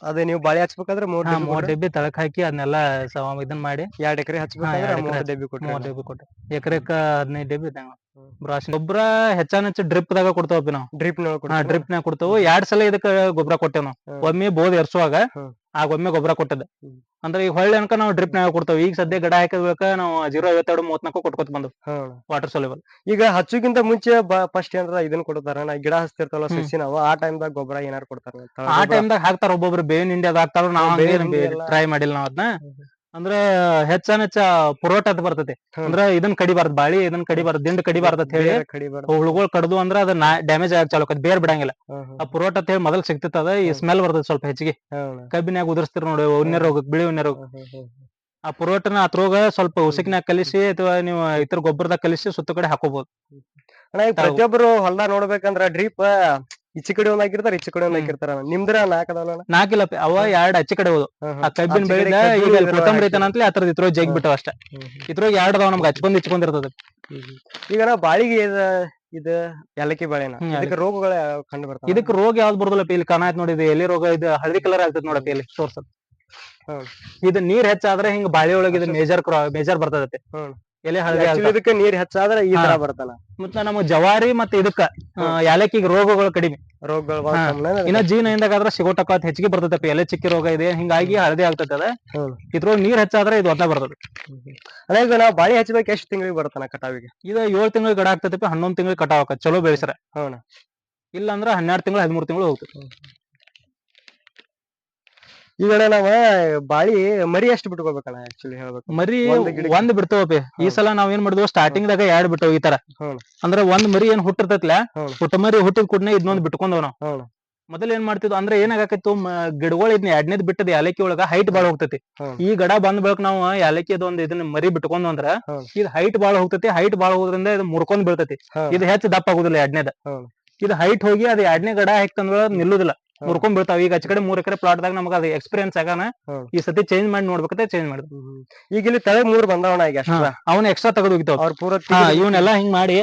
ಅದ ನೀವು ಬಾಳಿ ಹಚ್ಬೇಕಾದ್ರೆ ಮೂರ್ ಹಾ ಡಬ್ಬಿ ಮೂವತ್ ಡಬ್ಬಿ ತಳಕ್ ಹಾಕಿ ಅದನ್ನೆಲ್ಲ ಸಮ ಇದನ್ ಮಾಡಿ. ಎರಡ್ ಎಕರೆ ಹಚ್ಬೇಕಾದ್ರೆ ಮೂರ್ ಮೂವತ್ತು ಡಬ್ಬಿ ಕೊಟ್ರಿ ಮೂವತ್ ಡಬ್ಬಿ ಎಕರೆಕ ಹದಿನೈದ್ ಡಬ್ಬಿ ಇದ್ದಂಗ ಬ್ರಾಶ್. ಗೊಬ್ಬರ ಹೆಚ್ಚಾನ ಹೆಚ್ಚು ಡ್ರಿಪ್ ದಾಗ ಕೊಡ್ತಾವ ನಾವು. ಡ್ರಿಪ್ ಡ್ರಿಪ್ ನಾಗ ಕೊಡ್ತಾವ. ಎರಡ್ ಸಲ ಇದಕ್ಕ ಗೊಬ್ಬರ ಕೊಟ್ಟೇವ್ ನಾವು. ಒಮ್ಮೆ ಬೋದ್ ಎರ್ಸುವಾಗ ಹ್ಮ್. ಆಗ ಒಮ್ಮೆ ಗೊಬ್ಬರ ಕೊಟ್ಟದ. ಅಂದ್ರೆ ಈಗ ಹೊಳ್ಳಿ ಅನ್ಕ ನಾವು ಡ್ರಿಪ್ ನಾಗ ಕೊಡ್ತೇವೆ ಈಗ ಸದ್ಯ ಗಡ ಹಾಕಿದ್ಬೇಕ ನಾವು ಜೀರೋ ಐವತ್ತೆರಡು ಮೂವತ್ನಾಲ್ಕು ಕೊಟ್ಕೊತ ಬಂದು ವಾಟರ್ ಸೊಲ್ಯೂಬಲ್ ಈಗ ಹಚ್ಚುಗಿಂತ ಮುಂಚೆ ಫಸ್ಟ್ ಏನಾರ ಇದನ್ನ ಕೊಡ್ತಾರ ನಾ ಗಿಡ ಹಚ್ತಿರ್ತಲ್ಲ. ಸಸಿ ನಾವು ಆ ಟೈಮ್ದಾಗ ಗೊಬ್ಬರ ಏನಾರ ಕೊಡ್ತಾರ ಆ ಟೈಮ್ದಾಗ ಹಾಕ್ತಾರ ಒಬ್ಬೊಬ್ರು ಬೇವಿನ ಹಿಂಡಿ ಅದ್ ಹಾಕ್ತಾರ ನಾವು ಟ್ರೈ ಮಾಡಿಲ್ಲ ನಾವ್ ಅದನ್ನ. ಅಂದ್ರ ಹೆಚ್ಚಾನ ಹೆಚ್ಚ ಪುರೋಟ ಅದ್ ಬರ್ತೈತಿ. ಅಂದ್ರ ಇದನ್ ಕಡಿಬಾರ್ದು ಬಾಳಿ ಇದನ್ ಕಡಿಬಾರ್ದು ದಿಂಡ್ ಕಡಿಬಾರ್ದು ಅಂತ ಹೇಳಿ ಹುಳುಗಳು ಕಡ್ದು ಅಂದ್ರ ಅದ ಡ್ಯಾಮೇಜ್ ಆಗ ಚಾಲೂ ಬೇರ್ ಬಿಡಂಗಿಲ್ಲ. ಆ ಪುರೋಟ ಅಂತ ಹೇಳಿ ಮೊದಲ್ ಅದ ಈ ಸ್ಮೆಲ್ ಬರ್ತದ ಸ್ವಲ್ಪ ಹೆಚ್ಚಿಗೆ. ಕಬ್ಬಿನ್ಯಾಗ ಉದರ್ಸ್ತಿರ್ ನೋಡಿ ಉನ್ನೆ ರೋಗ ಬಿಳಿ ಉನ್ನೆ ರೋಗ. ಆ ಪುರೋಟನ ರೋಗ ಸ್ವಲ್ಪ ಉಸಿಕಿನಾಗ ಕಲಿಸಿ ಅಥವಾ ನೀವು ಇತರ ಗೊಬ್ಬರದಾಗ ಕಲಿಸಿ ಸುತ್ತ ಕಡೆ ಹಾಕೋಬಹುದು ಪ್ರತಿಯೊಬ್ಬರು ಹೊಲ್ದಾಗ ನೋಡ್ಬೇಕಂದ್ರ ಡ್ರಿಪ್ ಈಚೆ ಕಡೆ ಒಂದ್ ಹಾಕಿರ್ತಾರ ಈಚೆ ಕಡೆ ಒಂದ್. ಹಾಕಿರ್ತಾರ ನಿಮ್ದ್ರ ನಾಲ್ಕದಲ್ಲ? ನಾಲ್ಕಿಲ್ಲ ಅವ ಎರಡ್ ಆಚೆ ಕಡೆ ಹೋದು ಆ. ಕಬ್ಬಿನ ಬೆಳೆದ ಈಗ ಕೊತ್ತಂಬರಿ. ಐತನಂತಲೇ ಅದ್ರದ್ ಇತ್ರೋ ಜಗ್. ಬಿಟ್ಟವ ಅಷ್ಟ ಇತ್ರೋ ಎರಡ್ ಅದಾವ ನಮ್ಗೆ ಹಚ್ಕೊಂಡ್ ಇಚ್ಕೊಂಡ್ ಇರ್ತದ. ಈಗ ನಾ ಬಾಳಿಗೆ ಇದ ಇದ ಏಲಕ್ಕಿ ಬಾಳೆನ ಹ್ಮ್, ರೋಗಗಳ ಕಂಡು ಬರ್ತಾವ ಇದಕ್ ರೋಗ ಯಾವ್ದು ಬರುದಿಲ್ಲಪ್ಪ ಇಲ್ಲಿ ಕಾಣ ನೋಡಿ ಇದು ಎಲೆ ರೋಗ ಇದು ಹಳದಿ ಕಲರ್ ಆಗ್ತದೆ ನೋಡಪ್ಪ ಇಲ್ಲಿ ತೋರ್ಸದ್. ಇದು ನೀರ್ ಹೆಚ್ಚಾದ್ರೆ ಹಿಂಗ್ ಬಾಳಿ ಒಳಗೆ ಇದು ಮೇಜರ್ ಮೇಜರ್ ಬರ್ತದತ್ತೆ. ಎಲೆ ಹಳದಿ ಇದಕ್ಕೆ ನೀರ್ ಹೆಚ್ಚಾದ್ರ ಈ ತರ. ಬರ್ತಾನ ಮತ್ತ ನಮ್ಮ ಜವಾರಿ ಮತ್ತೆ ಇದಕ್ಕ ಯಾಲಕ್ಕಿಗೆ ರೋಗಗಳು ಕಡಿಮೆ. ರೋಗಗಳು ಇನ್ನ ಜೀನ ಇಂದಾಗಾದ್ರ ಸಿಗೋಟಕ್ಕ ಹೆಚ್ಚಿಗೆ ಬರ್ತೈತಪ್ಪ ಎಲೆ ಚಿಕ್ಕಿ ರೋಗ ಇದೆ ಹಿಂಗಾಗಿ ಹಳದಿ ಆಗ್ತೈತೆ ಅದ. ಇದ್ರೊಳಗ ನೀರ್ ಹೆಚ್ಚಾದ್ರೆ ಇದು ಒಂದ ಬರ್ತದೆ. ಅದೇ ಈಗ ನಾವು ಬಾಳಿ ಹಚ್ಚಬೇಕು ಎಷ್ಟ್ ತಿಂಗಳಿಗೆ ಬರ್ತಾನ ಕಟಾವಿಗೆ? ಇದು ಏಳ್ ತಿಂಗಳು ಗಡ ಆಗ್ತೈತಪ್ಪ ಹನ್ನೊಂದ್ ತಿಂಗಳು ಕಟಾವ್ ಚಲೋ ಬೆಳೆಸ್ರ. ಹೌಣ ಇಲ್ಲ ಅಂದ್ರ ಹನ್ನೆರಡ್ ತಿಂಗಳು ಹದಿಮೂರ್ ತಿಂಗಳು ಹೋಗ್ತದೆ ಈಗ ನಾವ ಬಾಳಿ ಮರಿ ಎಷ್ಟು ಬಿಟ್ಕೋಬೇಕಣ್ಣ ಆಕ್ಚುಲಿ ಹೇಳ್ಬೇಕು. ಮರಿ ಒಂದ್ ಗಿಡಕ್ಕೆ- ಒಂದ್ ಬಿಡ್ತೇವಪ್ಪಿ ಈ. ಸಲ ನಾವ್ ಏನ್ ಮಾಡಿದ್ವಿ ಸ್ಟಾರ್ಟಿಂಗ್ ದಾಗ ಎರಡ್ ಬಿಟ್ಟವು ಈ ತರ. ಹ್ಮ್. ಅಂದ್ರ ಒಂದ್ ಮರಿ ಏನ್ ಹುಟ್ಟಿರ್ತೈತ್ಲ. ಹುಟ್ಟ ಮರಿ ಹುಟ್ಟಿದ ಕೂಡನೆ ಇದನ್ನೊಂದ್ ಬಿಟ್ಕೊಂಡವ್ ನಾವ್ ಮೊದಲ ಮೊದಲ್ ಏನ್ ಮಾಡ್ತಿದ್ವು ಅಂದ್ರೆ ಏನಾಗತ್ತಿತ್ತು ಗಿಡಗಳು ಇದನ್ನ ಎರಡನೇದ್ ಬಿಟ್ಟದ ಯಾಲಕ್ಕಿ ಒಳಗ ಹೈಟ್ ಬಾಳ ಹೋಗ್ತೈತಿ. ಈ ಗಡ ಬಂದ್ ಬಳಕ ನಾವು ಯಾಲಕ್ಕಿ ಒಂದ್ ಇದನ್ನ ಮರಿ ಬಿಟ್ಕೊಂಡ್ ಅಂದ್ರ ಇದ್ ಇದು ಹೈಟ್ ಬಾಳ ಹೋಗ್ತೈತಿ ಹೈಟ್ ಬಾಳ ಹೋಗೋದ್ರಿಂದ ಇದು ಮುರ್ಕೊಂಡ್ ಬೀಳ್ತೈತಿ. ಇದ್ ಇದು ಹೆಚ್ಚು ದಪ್ಪ ಆಗುದಿಲ್ಲ ಎರಡನೇದ. ಇದ್ ಇದು ಹೈಟ್ ಹೋಗಿ ಅದ್ ಎರಡನೇ ಗಡ ಹಾಕ್ತಂದ್ರ ನಿಲ್ಲುದಿಲ್ಲ. ಮುರ್ಕೊಂಡ್ ಬೀಳ್ತಾವ. ಈಗ ಆಚೆ ಕಡೆ ಮೂರ್ ಎಕರೆ ಪ್ಲಾಟ್ ದಾಗ ನಮಗ ಅದು ಎಕ್ಸ್ಪೀರಿಯನ್ಸ್ ಆಗಾನ. ಈ ಸತಿ ಚೇಂಜ್ ಮಾಡಿ ನೋಡ್ಬೇಕಂತ ಚೇಂಜ್ ಮಾಡಿದ್ವಿ. ಈಗ ಇಲ್ಲಿ ತಳಗ್ ಮೂರ್ ಬಂದವಣ ಈಗ ಅವ್ನ ಅವನ್ ಎಕ್ಸ್ಟ್ರಾ ತೆಗೆದು ಹೋಗಿತಾವ ಅವ್ರ ಪೂರ ಇವನ್ನೆಲ್ಲ ಹಿಂಗ್ ಮಾಡಿ.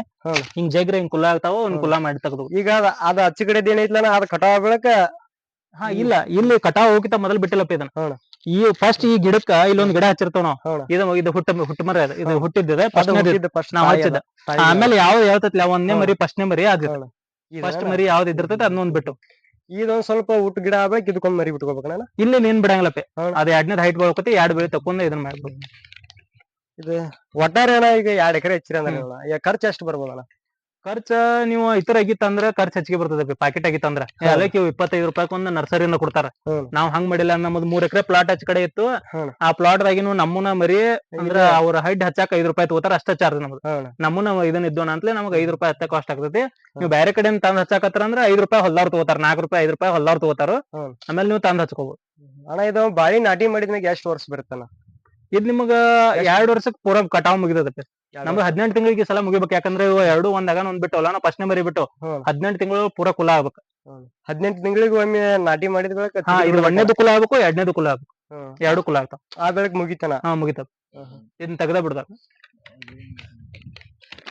ಹಿಂಗ್ ಜಗ್ರ ಹಿಂಗ್ ಕುಲ್ಲ ಆಗ್ತಾವ ಒಂದ್ ಹ್ಮ್. ಕುಲ್ಲ ಮಾಡಿ ತಗದು ಈಗ ಅದ ಅಚ್ಚ ಕಡೆ ಏನೈತ್ಲ ಅದ ಕಟಾವ ಬೆಳಕ ಹಾ ಇಲ್ಲ. ಇಲ್ಲಿ ಕಟಾವ್ ಹೋಗಿತ ಮೊದಲ್ ಬಿಟ್ಟಿಲ್ಲಪ್ಪ ಇದನ್ನ. ಈ ಫಸ್ಟ್ ಈ ಗಿಡಕ್ಕ ಇಲ್ಲೊಂದ್ ಗಿಡ ಹಚ್ಚಿರ್ತಾವ ನಾವು? ಇದು ಇದು ಹುಟ್ಟ ಹುಟ್ಟ ಮರ. ಇದು ಹುಟ್ಟಿದ್ದ ಫಸ್ಟ್ ನಾವ್ ಹಚ್ಚಿದ ಆಮೇಲೆ ಯಾವ ಹೇಳ್ತೈತಿ ಒಂದನೇ. ಮರಿ ಫಸ್ಟ್ನೇ ಮರಿ ಅದ್ ಹೌದಾ? ಫಸ್ಟ್ ಮರಿ ಯಾವ್ದು ಇದಿರ್ತೈತಿ ಅದನ್ನೊಂದ್ ಬಿಟ್ಟು. ಇದೊಂದ್ ಸ್ವಲ್ಪ ಊಟ ಗಿಡ ಆಗ್ಬೇಕು ಇದಕ್ಕೊಂದ್ ಮರಿ ನಾನು. ಇಲ್ಲಿ ನೀನ್ ಬಿಡಂಗಿಲ್ಲಪ್ಪ ಹೌದಾ? ಅದ್ ಎರಡನೇದ್ ಹೈಟ್ ಬಳ್ಕೊತಿ ಎರಡ್ ಬೆಳೆ ತಕೊಂಡ್ ಇದನ್ನ ಮಾಡ್ಬೋದು. ಇದು ಒಟ್ಟಾರೆ ಅಣ್ಣ ಈಗ ಎರಡ್ ಎಕರೆ ಹೆಚ್ಚಿರ ಅಂದ್ರೆ ಖರ್ಚು ಎಷ್ಟು ಬರ್ಬೋದಣ್ಣ? ಖರ್ಚ ನೀವು ಇತರ ಆಗಿತ್ತಂದ್ರ ಖರ್ಚ್ ಹೆಚ್ಚಿಗೆ ಬರ್ತದೆ ಪಾಕೆಟ್ ಆಗಿತ್ತಂದ್ರ. ಅದಕ್ಕೆ ಇಪ್ಪತ್ತೈದು ರೂಪಾಯಿ ಒಂದು ನರ್ಸರಿಯಿಂದ ಕೊಡ್ತಾರ. ಹ್ಮ್. ನಾವ್ ಹಂಗ್ ಮಾಡಿಲ್ಲ ನಮ್ಮದು ಮೂರ್ ಎಕರೆ ಪ್ಲಾಟ್ ಹಚ್ಚ ಕಡೆ ಇತ್ತು. ಹ್ಮ್. ಆ ಪ್ಲಾಟ್ ದಾಗಿನು ನಮ್ಮನ ಮರಿ ಅಂದ್ರ ಅವ್ರ ಹೈಡ್ ಹಚ್ಚಾಕ ಐದ್ ರೂಪಾಯಿ ತಗೋತಾರ ಅಷ್ಟ ಚಾರ್ಜ್ ನಮ್ದು. ಹ್ಮ್. ನಮ್ಮನ್ನ ಇದನ್ನ ಇದ್ದೋಣ ಅಂತಲೇ ನಮ್ಗೆ ಐದ್ ರೂಪಾಯಿ ಹತ್ತ ಕಾಸ್ಟ್ ಆಗ್ತೈತಿ. ನೀವು ಬೇರೆ ಕಡೆ ತಂದ್ ಹಚ್ಚಾಕತ್ರ ಅಂದ್ರ ಐದ್ ರೂಪಾಯಿ ಹೊಲ್ದಾರ್ ತಗೋತಾರ ನಾಲ್ಕು ರೂಪಾಯಿ ಐದ್ ರೂಪಾಯಿ ಹೊಲ್ದಾರ್ ತಗೋತಾರ. ಹ್ಮ್. ಆಮೇಲೆ ನೀವು ತಂದ್ ಹಚ್ಕೋಬಹುದು ಅಣ್ಣ ಇದು ಬಾಳಿ ನಾಟಿ ಮಾಡಿದ್ಮ್ಯಾಗ ಎಷ್ಟ್ ವರ್ಷ ಬರುತ್ತಣ್ಣ? ಇದ್ ನಿಮಗ ಎರಡ್ ವರ್ಷಕ್ ಪೂರಾ ಕಟಾವ್ ಮುಗಿದತ್ತೆ ನಮ್ಗೆ ಹದಿನೆಂಟು ತಿಂಗಳಿಗೆ ಸಲ ಮುಗಿಬೇಕು. ಯಾಕಂದ್ರೆ ಇವು ಎರಡು ಒಂದಾಗ ಒಂದ್ ಬಿಟ್ಟು ಅಲ್ಲ ನಾವು ಫಸ್ಟ್ನೇ ಮರಿ ಬಿಟ್ಟು. ಹ್ಮ್. ಹದಿನೆಂಟು ತಿಂಗಳು ಪೂರ ಕುಲ ಆಗ್ಬೇಕು. ಹದಿನೆಂಟು ತಿಂಗಳಿಗೆ ಒಮ್ಮೆ ನಾಟಿ ಮಾಡಿದ ಬಳಿಕ ಹಾ ಇದು. ಒಂದೇದು ಕುಲ ಆಗ್ಬೇಕು ಎರಡನೇದು ಕುಲ ಆಗ್ಬೇಕು. ಹ್ಮ್. ಎರಡು ಕುಲ ಆಗ್ತಾವ. ಆ ಬೆಳಕ್ ಮುಗಿತನ? ಹಾ ಮುಗಿತಾವ. ಇದನ್ನ ತೆಗ್ದ ಬಿಡ್ತಾರ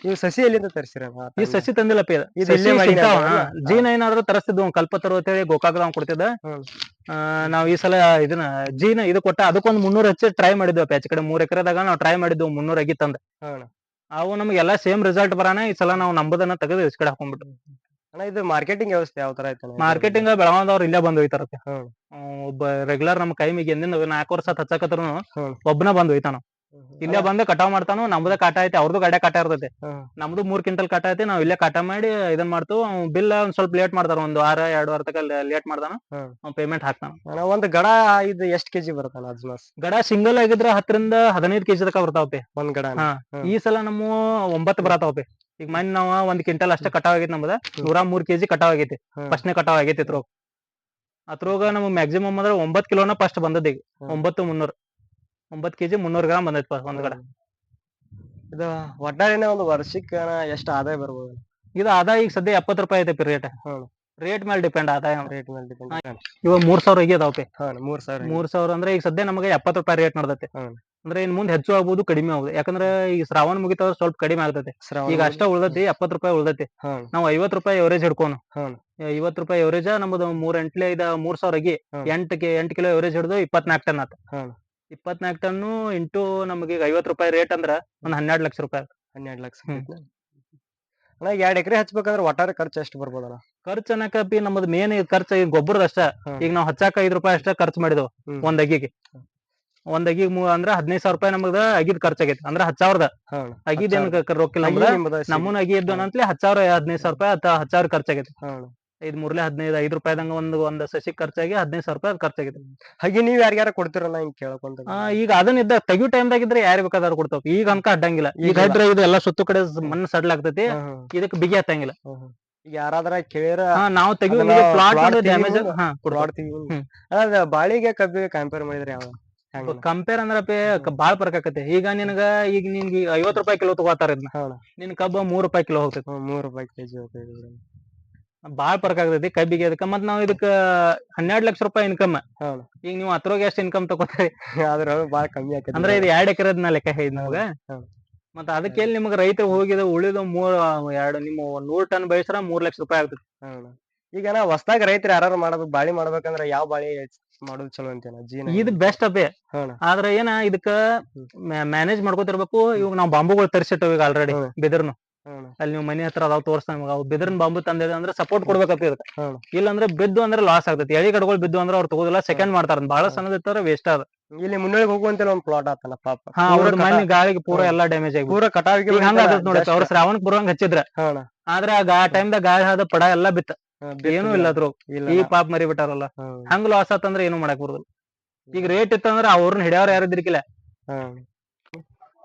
ನೀವು ಸಸಿ ಎಲ್ಲಿಂದ ತರ್ಸಿರ ಈ ಸಸಿ ತಂದಿಲ್ಲಪ್ಪ ಇದು ಇದು ಸಸಿ ಇಲ್ಲೇ ಅಲ್ವಾ? ಹಾ. ಜೀನ ಏನಾದ್ರು ತರಿಸ್ತಿದ್ವು ಕಲ್ಪ ಕಲ್ಪತರು ಅಂತೇಳಿ ಗೋಕಾಕ್ದವ್ ಕೊಡ್ತಿದ್ದ. ನಾವ್ ಈ ಸಲ ಇದನ್ನ ಜೀನ ಇದು ಕೊಟ್ಟ ಅದಕ್ಕೊಂದ್ ಮುನ್ನೂರ್ ಹಚ್ಚಿ ಟ್ರೈ ಮಾಡಿದ್ವಿ ಆಚೆ ಕಡೆ ಮೂರ್ ಎಕರೆದಾಗ ನಾವ್ ಟ್ರೈ ಮಾಡಿದ್ವು ಮುನ್ನೂರ್ ಅಗಿ ತಂದ. ಅವು ನಮ್ಗೆ ಎಲ್ಲಾ ಸೇಮ್ ರಿಸಲ್ಟ್ ಬರಾನ ಈ ಸಲ ನಾವು ನಂಬುದನ್ನ ತೆಗೆದು ಈ ಕಡೆ ಹಾಕೊಂಡ್ಬಿಟ್ಟು ಅಣ್ಣ ಇದು ಮಾರ್ಕೆಟಿಂಗ್ ವ್ಯವಸ್ಥೆ ಯಾವ ತರ ಐತಣ್ಣ? ಮಾರ್ಕೆಟಿಂಗ್ ಬೆಳಗಾವದವ್ರು ಇಲ್ಲೇ ಬಂದು ಹೋಯ್ತಾರ. ಒಬ್ಬ ರೆಗ್ಯುಲರ್ ನಮ್ ಕೈ ಮಿಗಿ ಎಂದಿಂದ ನಾಲ್ಕು ವರ್ಷ ಹಚ್ಚಕತ್ರು. ಒಬ್ಬನ ಬಂದು ಒಯ್ತಾನ. ಇಲ್ಲೇ ಬಂದ ಕಟಾವ್ ಮಾಡ್ತಾನು ನಮ್ದ ಕಾಟ ಐತಿ ಅವ್ರದ್ದು ಗಾಡಿ ಕಾಟ ಇರ್ತೈತಿ. ನಮ್ದು ಮೂರ್ ಕಿಂಟಲ್ ಕಾಟ ಐತಿ ನಾವ್ ಇಲ್ಲೇ ಕಾಟ ಮಾಡಿ ಇದನ್ ಮಾಡ್ತು ಬಿಲ್ ಒಂದ್ ಸ್ವಲ್ಪ ಲೇಟ್ ಮಾಡ್ತಾರ ಒಂದ್ ವಾರ ಎರಡ್ ವಾರ ತಕ ಲೇಟ್ ಮಾಡ್ತಾನ ಅವ್ನ್ ಪೇಮೆಂಟ್ ಹಾಕ್ತಾನ. ಒಂದ್ ಗಡ ಇದು ಎಷ್ಟ್ ಕೆಜಿ ಬರ್ತಾನ ಅಜ್ಮಾಸ್ ಗಡ ಸಿಂಗಲ್ ಆಗಿದ್ರ ಹತ್ತರಿಂದ ಹದಿನೈದು ಕೆಜಿ ತಕ ಬರ್ತಾವಪಿ ಒಂದ್ ಗಡ. ಈ ಸಲ ನಮ್ಮ ಒಂಬತ್ತು ಬರತಾವಪಿ ಈಗ ಮನೆ ನಾವ ಒಂದ್ ಕ್ವಿಂಟಲ್ ಅಷ್ಟೇ ಕಟಾವ್ ಆಗೈತಿ ನಮ್ದ ನೂರಾ ಮೂರ್ ಕೆಜಿ ಕಟಾವ್ ಆಗೈತಿ. ಫಸ್ಟ್ನೆ ಕಟಾವ್ ಆಗೈತಿ ಅತ್ರೋಗ ನಮ್ಗ್ ಮ್ಯಾಕ್ಸಿಮಮ್ ಅಂದ್ರ ಒಂಬತ್ ಕಿಲೋನ ಫಸ್ಟ್ ಬಂದದ ಈಗ. ಒಂಬತ್ತು ಮುನ್ನೂರ್. ಒಂಬತ್ ಕೆಜಿ ಮುನ್ನೂರ್ ಗ್ರಾಮ್ ಬಂದೈತಿ ಒಂದ್ ಕಡೆ. ಇದು ಒಟ್ಟಾರೆನೆ ಒಂದು ವರ್ಷಕ್ಕೆ ಎಷ್ಟು ಆದಾಯ ಬರ್ಬೋದು? ಇದು ಆದಾಯ ಈಗ ಸದ್ಯ ಎಪ್ಪತ್ ರೂಪಾಯಿ ಐತೆ ರೇಟ್ ರೇಟ್ ಮೇಲೆ ಡಿಪೆಂಡ್ ಆದಾಯ ರೇಟ್ ಮೇಲೆ ಡಿಪೆಂಡ್ ಇವಾಗ ಮೂರ್ ಸಾವಿರ ಈಗ ಅದಾವಪಿ. ಮೂರ್ ಸಾವಿರ ಮೂರ್ ಸಾವಿರ ಅಂದ್ರೆ ಈಗ ಸದ್ಯ ನಮಗೆ ಎಪ್ಪತ್ ರೂಪಾಯಿ ರೇಟ್ ನಡ್ದೈತೆ. ಅಂದ್ರೆ ಇನ್ ಮುಂದೆ ಹೆಚ್ಚು ಆಗ್ಬೋದು ಕಡಿಮೆ ಆಗ್ಬೋದು. ಯಾಕಂದ್ರೆ ಈಗ ಶ್ರಾವಣ ಮುಗಿತಾವ ಸ್ವಲ್ಪ ಕಡಿಮೆ ಆಗ್ತೈತೆ. ಈಗ ಅಷ್ಟ ಉಳ್ದೈತಿ ಎಪ್ಪತ್ತು ರೂಪಾಯಿ ಉಳ್ದೈತಿ. ನಾವು ಐವತ್ ರೂಪಾಯಿ ಎವರೇಜ್ ಹಿಡ್ಕೋನು. ಐವತ್ ರೂಪಾಯಿ ಎವರೇಜ್ ನಮ್ದು ಮೂರ್ ಎಂಟ್ಲೆ ಇದ ಮೂರ್ ಸಾವಿರ ಆಗಿ ಹ್ಮ್. ಎಂಟ್ ಕೆ ಎಂಟ್ ಕಿಲೋ ಎವರೇಜ್ ಹಿಡಿದು ಇಪ್ಪತ್ನಾಲ್ಕು ಟನ್ ಆತ. ಇಪ್ಪತ್ನಾಲ್ಕು ಟನ್ನು ಇಂಟು ನಮಗೆ ಈಗ ಐವತ್ ರೂಪಾಯಿ ರೇಟ್ ಅಂದ್ರ ಒಂದ್ ಹನ್ನೆರಡು ಲಕ್ಷ ರೂಪಾಯಿ ಹನ್ನೆರಡ್ ಲಕ್ಷ ಹ್ಮ್. ಐತ್ನ? ಅಣ್ಣ ಈಗ ಎರಡ್ ಎಕರೆ ಹಚ್ಬೇಕಂದ್ರೆ ಒಟ್ಟಾರೆ ಖರ್ಚು ಎಷ್ಟು ಬರ್ಬೋದಣ್ಣ ಖರ್ಚು ಅನ್ನಕಪ್ಪಿ ನಮ್ಮದು ಮೇನ್ ಖರ್ಚು ಈಗ ಗೊಬ್ಬರದ ಅಷ್ಟ ಹ್ಮ್. ಈಗ ನಾವ್ ಹಚ್ಚಾಕ ಐದ್ ರೂಪಾಯಿ ಅಷ್ಟ ಖರ್ಚು ಮಾಡಿದ್ವು ಹ್ಮ್. ಒಂದ್ ಅಗಿಗೆ ಒಂದ್ ಅಗಿಗ್ ಮೂ ಅಂದ್ರ ಹದಿನೈದು ಸಾವಿರ ರೂಪಾಯಿ ನಮಗ ಅಗಿದ್ ಖರ್ಚಾಗೈತಿ ಅಂದ್ರ ಹತ್ತು ಸಾವಿರದ. ಅಗಿದ್ ಏನ್ ರೊಕ್ಕಿಲ್ಲ ಅಗಿ ನಮ್ದ ನಿಮ್ಮದ ಸಿಗ್- ನಮ್ಮನ ಅಗಿ ಇದ್ದು ಅಂತಲೇ ಹತ್ತು ಸಾವಿರ ಹದಿನೈದು ಸಾವಿರ ರೂಪಾಯಿ ಹತ್ತ ಹತ್ತು ಸಾವಿರ ಖರ್ಚಾಗೈತಿ. ಐದ್ ಮೂರ್ಲೆ ಹದಿನೈದು ಐದ್ ರೂಪಾಯಿದಂಗ ಒಂದ್ ಒಂದ್ ಸಸಿ ಖರ್ಚಾಗಿ ಹದಿನೈದು ಸಾವಿರ ರೂಪಾಯಿ ಖರ್ಚಾಗಿದೆ ಹಾಗೆ ನೀವ್ ಯಾರ್ಯಾರ ಕೊಡ್ತಿರಲ್ಲ ಹಿಂಗ್ ಕೇಳ್ಕೊಂತ ಆ, ಈಗ ಅದನ್ನ ಇದ್ದ ತೆಗಿಯೋ ಟೈಮ್ದಾಗ ಇದ್ರೆ ಯಾರು ಬೇಕಾದ್ರೂ ಕೊಡ್ತಾವ. ಈಗ ಅನ್ಕ ಅಡ್ಡಂಗಿಲ್ಲ. ಈಗ. ಇದ್ರೆ ಇದು ಎಲ್ಲಾ ಸುತ್ತು ಕಡೆ ಮಣ್ಣು ಸಡ್ಲಾಗ್ತೈತಿ ಹ್ಮ್, ಇದಕ್ ಬಿಗಿ ಹತ್ತಂಗಿಲ್ಲ. ಈಗ ಯಾರಾದ್ರ ಕೇಳಿರ ಹಾ ನಾವು ತೆಗಿಯೋ ಅದನ್ನ ಪ್ಲಾಟ್ ಡ್ಯಾಮೇಜ್ ತೆಗಿಯೋದು ಹಾ ಪ್ಲಾಟ್ ಹ್ಮ್. ಅದ ಬಾಳಿಗೆ ಕಬ್ಬಿಗೆ ಕಂಪೇರ್ ಮಾಡಿದ್ರೆ ಯಾವ ಕಂಪೇರ್ ಅಂದ್ರ ಪೇ ಬಾಳ್ ಫರಕ್ ಆಕತಿ ಈಗ ನಿನಗ ಈಗ ನಿನ್ಗೆ ಐವತ್ ರೂಪಾಯಿ ಕಿಲೋ ತಗೋತಾರ ಇದನ್ನ ಹೌದಾ? ನಿನ್ ಕಬ್ಬ ಮೂರ್ ರೂಪಾಯಿ ಕಿಲೋ ಹೋಗ್ತೈತಿ. ಮೂರ್ ರೂಪಾಯಿ ಕೆಜಿ ಬಾಳ್ ಫರಕ್ ಆಗ್ತೈತಿ ಕಬ್ಬಿಗೆ ಅದಕ್ಕ. ಮತ್ ನಾವ್ ಇದಕ್ಕ ಹನ್ನೆರಡ್ ಲಕ್ಷ ರೂಪಾಯಿ ಇನ್ಕಮ್ ಹೌದು. ಈಗ ನೀವು ಅತ್ರೋಗ ಎಷ್ಟ್ ಇನ್ಕಮ್ ತಗೋತೀರಿ? ಆದ್ರ ಬಾಳ ಕಮ್ಮಿ ಆಕೈತಿ. ಅಂದ್ರೆ ಇದು ಎರಡ್ ಎಕರೆದ್ ನಾ ಲೆಕ್ಕ ಹೇಳಿದ್ ನಮಗ. ಮತ್ತ ಅದಕ್ಕೆ ನಿಮ್ಗ ರೈತ ಹೋಗಿದ ಉಳಿದ ಮೂರ್ ಎರಡು ನಿಮ್ಮ ನೂರ್ ಟನ್ ಬಯಸ್ರ ಮೂರ್ ಲಕ್ಷ ರೂಪಾಯಿ ಆಗ್ತೈತಿ. ಈಗ ನಾ ಹೊಸದಾಗ ರೈತರು ಯಾರು ಮಾಡ್ಬೇಕು ಬಾಳಿ ಮಾಡ್ಬೇಕಂದ್ರ ಯಾವ ಬಾಳಿ ಮಾಡೋದು ಚಲೋ ಅಂತೇನ ಜೀನ? ಇದು ಬೆಸ್ಟ್ ಅಪೇ? ಆದ್ರ ಏನ ಇದಕ್ಕ ಮ್ಯಾನೇಜ್ ಮಾಡ್ಕೋತಿರ್ಬೇಕು. ಇವಾಗ ನಾವ್ ಬಾಂಬುಗಳು ತರಿಸಿಟ್ಟವ್ ಈಗ ಆಲ್ರೆಡಿ. ಬಿದಿರ್ನು? ಅಲ್ಲಿ ನೀವು ಮನಿ ಹತ್ರ ಅದಾವ್ ತೋರ್ಸ್ತಾನ ನಿಮ್ಗೆ ಅವು ಬಂಬು ಬಾಂಬು ತಂದಿದೆ ಅಂದ್ರೆ ಸಪೋರ್ಟ್ ಕೊಡ್ಬೇಕಪ್ಪ ಇದಕ್ಕ ಇಲ್ಲಂದ್ರೆ ಬಿದ್ದು ಅಂದ್ರೆ ಲಾಸ್ ಆಗ್ತೈತಿ. ಎಳಿ ಕಡ್ಗಳು ಬಿದ್ದು ಅಂದ್ರೆ ಅವ್ರು ತಗೋದಿಲ್ಲ ಸೆಕೆಂಡ್ ಮಾಡ್ತಾರ ಬಹಳ ಸಣ್ಣದ ಇರ್ತಾರ ವೇಸ್ಟ್ ಅದ ಇಲ್ಲಿ ಮುನ್ನೊಳಗ್ ಹೋಗುವಂತೆಲ್ಲ ಒಂದ್ ಪ್ಲಾಟ್ ಆತಲ್ಲ ಪಾಪ. ಹಾ ಅವ್ರ ಮನೆ ಗಾಳಿಗೆ ಪೂರ ಎಲ್ಲಾ ಡ್ಯಾಮೇಜ್ ಆಗಿ ಪೂರ ಕಟಾವಿಗೆ ಹಂಗ ನೋಡಿ ಅವ್ರ ಶ್ರಾವಣಕ್ ಬರುವಂಗ ಹಚ್ಚಿದ್ರ? ಆದ್ರೆ ಆ ಗಾ ಟೈಮ್ದಾಗ ಗಾಳಿ ಆದ ಪಡ ಎಲ್ಲಾ ಬಿತ್ತ. ಏನೂ ಇಲ್ಲ ಅದ್ರ ಇಲ್ಲ ಈ ಪಾಪ ಮರಿ ಬಿಟ್ಟಾರಲ್ಲ. ಹಂಗ ಲಾಸ್ ಆತಂದ್ರೆ ಏನು ಮಾಡಕ್ ಬರುದಿಲ್ಲ. ಈಗ ರೇಟ್ ಇತ್ತಂದ್ರ ಅವ್ರನ್ನ ಹಿಡಿಯವ್ರ ಯಾರು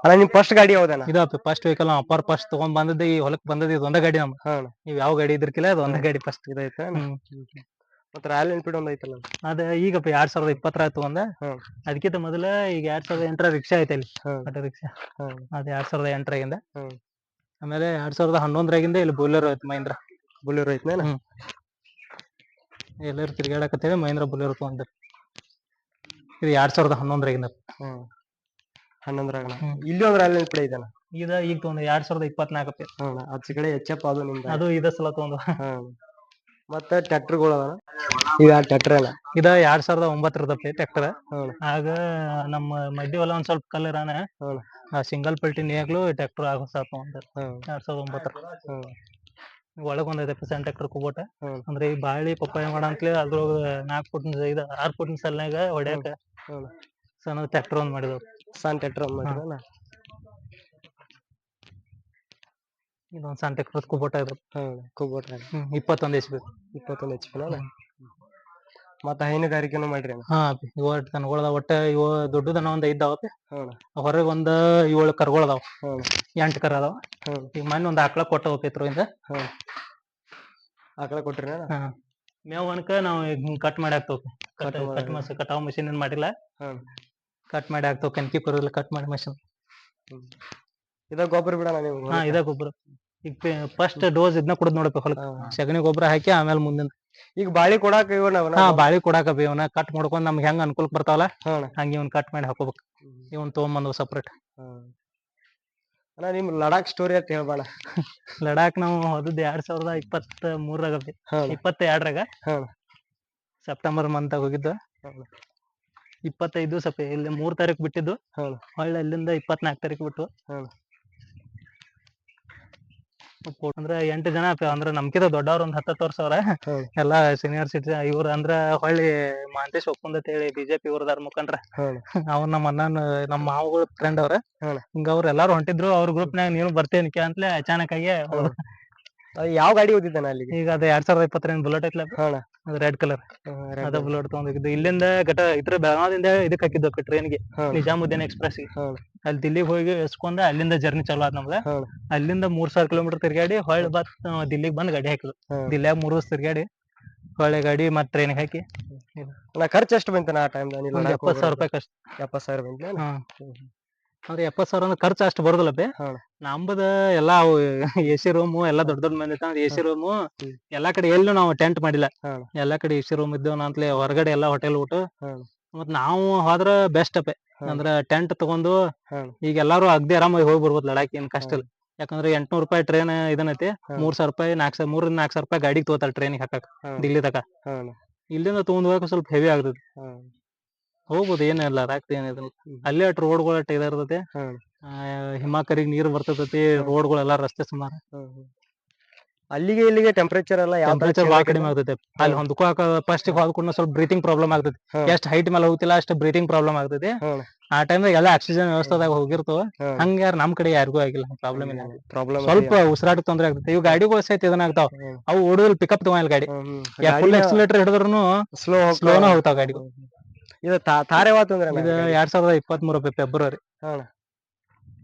ಅಣ್ಣ ನಿಮ್ ಫಸ್ಟ್ ಗಾಡಿ ಯಾವ್ದನ? ಇದಪ್ಪ ಫಸ್ಟ್ ವೆಹಿಕಲ್ ಅಪ್ಪರ್ ಫಸ್ಟ್ ತಗೊಂಡ್ ಬಂದದ್ದು ಈ ಹೊಲಕ್ ಬಂದದ್ದು ಇದು ಒಂದೇ ಗಾಡಿ ನಮ್? ನೀವ್ ಯಾವ ಗಾಡಿ ಇದ್ರಕಿಲ್ಲ ಅದು ಒಂದೇ ಗಾಡಿ ಫಸ್ಟ್ ಇದೈತೆ ಮತ್ತೆ ಮತ್ತ ರಾಯಲ್ ಎನ್ಫೀಲ್ಡ್ ಒಂದ್ ಐತಲ್ಲ ಅದ? ಈಗಪ್ಪ ಎರಡ್ ಸಾವಿರದ ಇಪ್ಪತ್ತರ ತಗೊಂಡ. ಹ್ಮ್. ಅದಕ್ಕಿಂತ ಮೊದಲ ಈಗ ಎರಡ್ ಸಾವಿರದ ಎಂಟರ ರಿಕ್ಷಾ ಐತೆ ಇಲ್ಲಿ ಹ್ಮ್. Auto rickshaw. ಹ್ಮ್. ಅದ್ ಎರಡ್ ಸಾವಿರದ ಎಂಟರಾಗಿಂದ. ಹ್ಮ್. ಆಮೇಲೆ ಎರಡ್ ಸಾವಿರದ ಹನ್ನೊಂದರಾಗಿಂದ ಇಲ್ಲಿ ಬುಲೆರೋ ಐತೆ ಮಹೇಂದ್ರ. ಬುಲೆರೋ ಐತ್ನೇನ? ಹ್ಮ್. ಎಲ್ಲರೂ ತಿರ್ಗಾಡಕತ್ತೇಳಿ ಮಹೇಂದ್ರ ಬುಲೆರೋ ತಗೊಂಡ್ರಿ ಇದು ಎರಡ್ ಸಾವಿರದ ಹನ್ನೊಂದರಾಗಿಂದ. ಹ್ಮ್. ಹನ್ನೊಂದ್ರಾಗ. ಇಲ್ಲಿ ಒಂದ್ ರಾಯಲ್ ಎನ್ಫೀಲ್ಡ್ ಐತನ ಇದ ಈಗ ತಗೊಂಡ್ ಎರಡ್ ಸಾವಿರದ ಇಪ್ಪತ್ನಾಲ್ಕು ಹ್ಮ್ ಆಚೆ ಕಡೆ ಎಚ್ ಎಫ್ ಅದು ನಿಮ್ದ. ಅದು ಇದ ಸಲ ತಗೊಂಡ್. ಹ್ಮ್. ಮತ್ತೆ ಟ್ರ್ಯಾಕ್ಟರ್ಗಳು ಅದಾವ? ಈಗ ಟ್ರ್ಯಾಕ್ಟರ್ ಅಲ್ಲ ಇದ ಎರಡ್ ಸಾವಿರದ ಒಂಬತ್ತರದಪ್ಪಿ ಟ್ರ್ಯಾಕ್ಟರ್. ಹ್ಮ್. ಆಗ ನಮ್ಮ ಮಡ್ಡಿ ಹೊಲ ಒಂದ್ ಸ್ವಲ್ಪ ಕಲ್ಲರಾನ ಹ್ಮ್. ಆ ಸಿಂಗಲ್ ಪಲ್ಟಿ ನೇಗ್ಲು ಟ್ರ್ಯಾಕ್ಟರ್ ಆಗ ಸಾಕು ಹ್ಮ್. ಎರಡ್ ಸಾವಿರದ ಒಂಬತ್ತರ. ಹ್ಮ್. ಒಳಗ್ ಒಂದ್ ಐದಪ್ಪ ಪರ್ಸೆಂಟ್ ಟ್ರ್ಯಾಕ್ಟರ್ ಕುಬೋಟ. ಹ್ಮ್. ಅಂದ್ರೆ ಈ ಬಾಳಿ ಪಪ್ಪಾಯ ಮಾಡಂತ್ಲೆ ಅದ್ರೊಳಗ ನಾಲ್ಕು ಫುಟ್ ಇದ ಆರ್ ಫುಟ್ ಸಲ್ನಾಗ ಹೊಡ್ಯಾಕ. ಹ್ಮ್. ಸಣ್ಣ ಟ್ರ್ಯಾಕ್ಟರ್ ಒಂದ್ ಮಾಡಿದ್ರು ಸಣ್ಣ ಟ್ರ್ಯಾಕ್ಟರ್ ಒಂದ್ ಮಾಡಿರಲ್ಲ ಇದೊಂದ್ ಸಣ್ಣ ಕ್ರೂಸ್ ಕುಬೋಟ ಇದು ಹೌದು ಕುಬೋಟ ಇಪ್ಪತ್ತೊಂದು ಎಚ್ ಪಿ ಇಪ್ಪತ್ತೊಂದು ಎಚ್ ಪಿ ಮತ್ತ ಹೈನುಗಾರಿಕೆನೂ ಮಾಡ್ರಿ ಹಾ ಇವ ದನಗಳದ ಒಟ್ಟ ಇವ ದೊಡ್ಡ ದನ ಒಂದ್ ಐದ್ ಅವತ್ತೆ ಹೊರಗೆ ಒಂದ್ ಏಳು ಕರ್ಗೊಳ ಅದಾವ. ಎಂಟು ಕರ ಅದಾವ. ಈಗ ಮೊನ್ನೆ ಒಂದ್ ಆಕಳ ಕೊಟ್ಟ ಹೋಗ್ತೈತ್ರು ಇಂದ. ಆಕಳ ಕೊಟ್ರಿ ಮೇವ್ ಅನ್ಕ ನಾವ್ ಕಟ್ ಮಾಡಿ ಹಾಕ್ತೇವ್ ಕಟ್ ಮಸ್ ಕಟಾವ್ ಮಷಿನ್ ಏನ್ ಮಾಡಿಲ್ಲ. ಕಟ್ ಮಾಡಿ ಹಾಕ್ತಾವ ಕನ್ಕಿ ಕೊರಿಲ್ಲ ಕಟ್ ಮಾಡಿ ಮಷಿನ್ ಇದ ಗೊಬ್ಬರ ಬಿಡಲ್ಲ ನೀವು ಹಾ ಇದ ಗೊಬ್ಬರ. ಈಗ ಫಸ್ಟ್ ಡೋಸ್ ಇದನ್ನ ಕುಡದ್ ನೋಡಪ್ಪ ಹೊಲಕ್. ಸಗಣಿ ಗೊಬ್ಬರ ಹಾಕಿ ಆಮೇಲೆ ಮುಂದಿನ. ಈಗ ಬಾಳಿ ಕೊಡಾಕ ಇವನ ಹಾ ಬಾಳಿ ಕೊಡಾಕ ಇವನ ಕಟ್ ಮಾಡ್ಕೊಂಡ್ ನಮ್ಗೆ ಹೆಂಗ್ ಅನುಕೂಲ ಬರ್ತಾವಲ್ಲ ಹಂಗ ಇವನ್ ಕಟ್ ಮಾಡಿ ಹಾಕೋಬೇಕು. ಇವನ್ ತಗೊಂಬಂದ್ ಸಪ್ರೇಟ್ ಅಣ್ಣ ನಿಮ್ ಲಡಾಖ್ ಸ್ಟೋರಿ ಅಂತ ಹೇಳ್ಬೇಡ. ಲಡಾಖ್ ನಾವು ಹೋದದ್ದು ಎರಡ್ ಸಾವಿರದ ಇಪ್ಪತ್ತ್ ಮೂರಾಗ ಹಾ. ಇಪ್ಪತ್ತ ಎರಡರಾಗ ಸೆಪ್ಟೆಂಬರ್ ಮಂತ್ ಹೋಗಿದ್ದು. ಇಪ್ಪತ್ತೈದು ಸ್ವಲ್ಪ ಇಲ್ಲಿ ಮೂರ್ ತಾರೀಕು ಬಿಟ್ಟಿದ್ದು. ಹೊಳ್ಳಿ ಅಲ್ಲಿಂದ ಇಪ್ಪತ್ನಾಲ್ಕು ತಾರೀಕು ಬಿಟ್ಟು. ಪೋ- ಅಂದ್ರ ಎಂಟು ಜನ ಅಪ್ಪ ಅಂದ್ರ ನಮ್ಕಿಂತ ದೊಡ್ಡವ್ರ ಒಂದ್ ಹತ್ತತ್ತು ವರ್ಷ ಅವ್ರ ಹೌದು. ಎಲ್ಲಾ ಸೀನಿಯರ್ ಸಿಟಿ ಇವ್ರ ಅಂದ್ರ ಹೊಳ್ಳಿ ಮಾಂತೇಶ್ ಒಪ್ಪಂದ ಅಂತ ಹೇಳಿ ಬಿಜೆಪಿ ಇವ್ರದಾರ ಮುಖಂಡ್ರ ಹೌದು. ಅವ್ರ ನಮ್ಮ ಅಣ್ಣನ ನಮ್ಮ ಮಾವಗಳ ಫ್ರೆಂಡ್ ಅವ್ರ. ಹಿಂಗ ಅವ್ರ ಎಲ್ಲಾರು ಹೊಂಟಿದ್ರು ಅವ್ರ ಗ್ರೂಪ್ನಾಗ ನೀನು ಬರ್ತೇನೆ ಅಂತಲೇ ಅಚಾನಕ್ ಆಗಿ. ಯಾವ ಗಾಡಿ ಓದಿದ್ದಾನ ಅಲ್ಲಿಗೆ ಈಗ ಅದ ಎರಡ್ ಸಾವಿರದ ಇಪ್ಪತ್ತರಿಂದ ಬುಲೆಟ್ ಐತ್ಲ ಹಾ. ಅದು ರೆಡ್ ಕಲರ್. ಅದ ಬ್ಲಡ್ ಬುಲೆಟ್ ತಗೊಂಡಿದ್ದು. ಇಲ್ಲಿಂದ ಘಟ ಇದ್ರ ಬೆಳಗಾವಿಂದ ಇದಕ್ ಹಾಕಿದ್ದು ಟ್ರೈನ್ಗೆ ಹಾ. ನಿಜಾಮುದ್ದೀನ್ ಎಕ್ಸ್ಪ್ರೆಸ್ಗೆ. ಅಲ್ಲಿ ದಿಲ್ಲಿಗೆ ಹೋಗಿ ಎಸ್ಕೊಂಡ ಅಲ್ಲಿಂದ ಜರ್ನಿ ಚಾಲು ಆದ್ ನಮ್ದ. ಅಲ್ಲಿಂದ ಮೂರ್ ಸಾವಿರ ಕಿಲೋಮೀಟರ್ ತಿರ್ಗಾಡಿ ಹೊಳ್ಳಿ ಬತ್ ದಿಲ್ಲಿಗೆ ಬಂದ್ ಗಾಡಿ ಹಾಕಿದ್ರು ದಿಲ್ಲಿಯಾಗ ಮೂರು ದಿವಸ ತಿರ್ಗಾಡಿ ಹೊಳ್ಳಿ ಗಾಡಿ ಮತ್ ಟ್ರೈನ್ಗೆ ಹಾಕಿ. ಖರ್ಚ್ ಖರ್ಚು ಎಷ್ಟು ಬಂತನ ಆ ಟೈಮ್ ಎಪ್ಪತ್ತು ಎಪ್ಪತ್ ಸಾವಿರ ರೂಪಾಯಿ ಕಷ್ಟ ಎಪ್ಪತ್ ಸಾವಿರ ಬಂತ ಅಂದ್ರೆ ಎಪ್ಪತ್ ಸಾವಿರ ಅಂದ್ರೆ ಖರ್ಚು ಅಷ್ಟು ಬರೋದಿಲ್ಲ ಬೇ ಹಾ. ನಮ್ಮದ ಎಲ್ಲಾ ಎ ಸಿ ರೂಮ್ ಎಲ್ಲಾ ದೊಡ್ಡ ದೊಡ್ಡ ಮಂದಿ ಎ ಸಿ ರೂಮ್ ಹ್ಮ್. ಎಲ್ಲಾ ಕಡೆ ಎಲ್ಲೂ ನಾವು ಟೆಂಟ್ ಮಾಡಿಲ್ಲ. ಎಲ್ಲಾ ಕಡೆ ಎ ಸಿ ರೂಮ್ ಇದ್ದೇವ್ ಅಂತಲೇ ಹೊರಗಡೆ ಎಲ್ಲಾ ಹೋಟೆಲ್ ಊಟ. ಮತ್ ನಾವು ಹೋದ್ರ ಬೆಸ್ಟ್ ಅಪ್ಪೆ. ಅಂದ್ರ ಟೆಂಟ್ ತಗೊಂಡು. ಈಗ ಎಲ್ಲಾರು ಅಗ್ದಿ ಆರಾಮಾಗಿ ಹೋಗಿ ಬರ್ಬೋದು ಲಡಾಖ್ ಏನ್ ಕಷ್ಟ ಇಲ್ಲ ಯಾಕಂದ್ರೆ ಎಂಟ್ನೂರ್ ರೂಪಾಯಿ ಟ್ರೈನ್ ಇದನ್ನೈತಿ. ಮೂರ್ ಸಾವಿರ ರೂಪಾಯಿ ನಾಲ್ಕ್ ಸಾವಿರ ಮೂರಿಂದ ನಾಲ್ಕ್ ಸಾವಿರ ರೂಪಾಯಿ ಗಾಡಿಗೆ ತಗೋತಾರ ಟ್ರೈನಿಗೆ ಹಾಕಕ್. ದಿಲ್ಲಿ ತಕ ಇಲ್ಲಿಂದ ತಗೊಂಡ್ ಹೋಗಕ್ ಸ್ವಲ್ಪ ಹೆವಿ ಆಗ್ತದೆ. ಹೋಗ್ಬೋದು ಏನಿಲ್ಲ ರಾಕ್ತಿ ಏನಿಲ್ಲ ಅಲ್ಲೇ ಅಟ್ ರೋಡ್ಗಳು ಅಟ್ ಇದಾರ್ತೈತಿ ಹಾ. ಆ, ಹಿಮಾಕರಿಗೆ ನೀರ್ ಬರ್ತೈತಿ ರೋಡ್ಗಳೆಲ್ಲ ರಸ್ತೆ ಸುಮಾರ್. ಅಲ್ಲಿಗೆ ಇಲ್ಲಿಗೆ ಟೆಂಪರೇಚರ್ ಎಲ್ಲ ಯಾವ ತರ ಟೆಂಪರೇಚರ್ ಭಾಳ? ಕಡಿಮೆ ಆಗ್ತೈತೆ ಅಲ್ಲಿ ಹೊಂದ್ಕೋಕ ಫಸ್ಟ್ ಹೊದ್ಕೊಂಡ್ ಸ್ವಲ್ಪ ಬ್ರೀತಿಂಗ್ ಪ್ರಾಬ್ಲಮ್ ಆಗ್ತೈತಿ. ಹಾ. ಎಷ್ಟ್ ಹೈಟ್ ಮೇಲೆ ಹೋಗ್ತಿಲ್ಲ ಅಷ್ಟು ಬ್ರೀತಿಂಗ್ ಪ್ರಾಬ್ಲಮ್ ಆಗ್ತೈತಿ. ಆ ಆ ಟೈಮ್ದಾಗ ಎಲ್ಲ ಆಕ್ಸಿಜನ್ ವ್ಯವಸ್ಥೆದಾಗ ಹೋಗಿರ್ತವ. ಹಾ. ಹಂಗ ಯಾರ್ ನಮ್ ಕಡೆ ಯಾರಿಗೂ ಆಗಿಲ್ಲ ಪ್ರಾಬ್ಲಮ್ ಇಲ್ಲ ಪ್ರಾಬ್ಲಮ್ ಸ್ವಲ್ಪ ಉಸಿರಾಟ ತೊಂದ್ರೆ ಆಗ್ತೈತಿ. ಇವು ಗಾಡಿಗಳು ಸಹಿತ ಇದನ್ನ ಆಗ್ತಾವ. ಅವು ಓಡೋದಿಲ್ಲ ಪಿಕಪ್ ತಗೊಂಡ್ ಗಾಡಿ? ಫುಲ್ ಎಕ್ಸಿಲೇಟರ್ ಹಿಡಿದ್ರು ಸ್ಲೋ ಸ್ಲೋನ ಹೋಗ್ತಾವ. ಗಾಡಿಗಳು. ಇದು ತಾ- ತಾರೆ ಯಾವತ್ತಂದ್ರೆ ಇದು ಎರಡ್ ಸಾವಿರದ ಇಪ್ಪತ್ತ್ ಮೂರು ಫೆಬ್ರವರಿ. ಹಾ.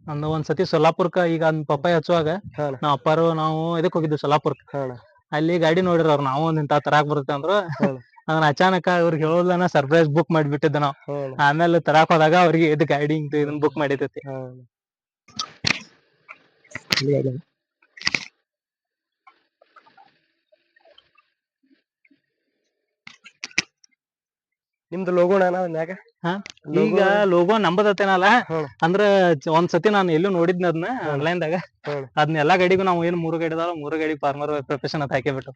ಅಂದ ಒಂದ್ ಸತಿ ಸೊಲ್ಲಾಪುರ್ಕ ಈಗ ಅಂದ್ ಪಪ್ಪಾಯಿ ಹಚ್ಚುವಾಗ ನಾವು ನಾವ್ ಅಪ್ಪಾರು ನಾವು ಇದಕ್ ಹೋಗಿದ್ವಿ ಸೊಲ್ಲಾಪುರ್ಕ. ಅಲ್ಲಿ ಗಾಡಿ ನೋಡಿರ ಅವ್ರು ನಾವು ಒಂದ್ ಇಂತ ತರಾಕ್ ಬರುತ್ತೆ ಅಂದ್ರು. ಅದನ್ನ ಅಚಾನಕ ಅವ್ರಿಗೆ ಹೇಳೋದನ್ನ ಸರ್ಪ್ರೈಸ್ ಬುಕ್ ಮಾಡಿಬಿಟ್ಟಿದ್ದ ನಾವು. ಆಮೇಲೆ ತರಾಕ್ ಹೋದಾಗ ಅವ್ರಿಗೆ ಇದು ಗಾಡಿ ಹಿಂಗ್ ಇದನ್ನ ಬುಕ್ ಮಾಡಿರ್ತೈತಿ ನಿಮ್ದು ಲೋಗೋಣ ಮ್ಯಾಗ ಹಾ? ಈಗ ಲೋಗೋ ನಂಬದತ್ತೇನಲ್ಲ. ಅಂದ್ರ ಚ- ಒಂದ್ ಸತಿ ನಾನು ಎಲ್ಲೂ ನೋಡಿದ್ನ ಅದನ್ನ ಆನ್ಲೈನ್ ದಾಗ. ಅದನ್ನ ಎಲ್ಲಾ ಗಾಡಿಗೂ ನಾವು ಏನ್ ಮೂರು ಗಾಡಿ ಮೂರು ಗಾಡಿ ಫಾರ್ಮರ್ ಪ್ರೊಫೆಷನ್ ಅಂತ ಹಾಕಿಬಿಟ್ಟು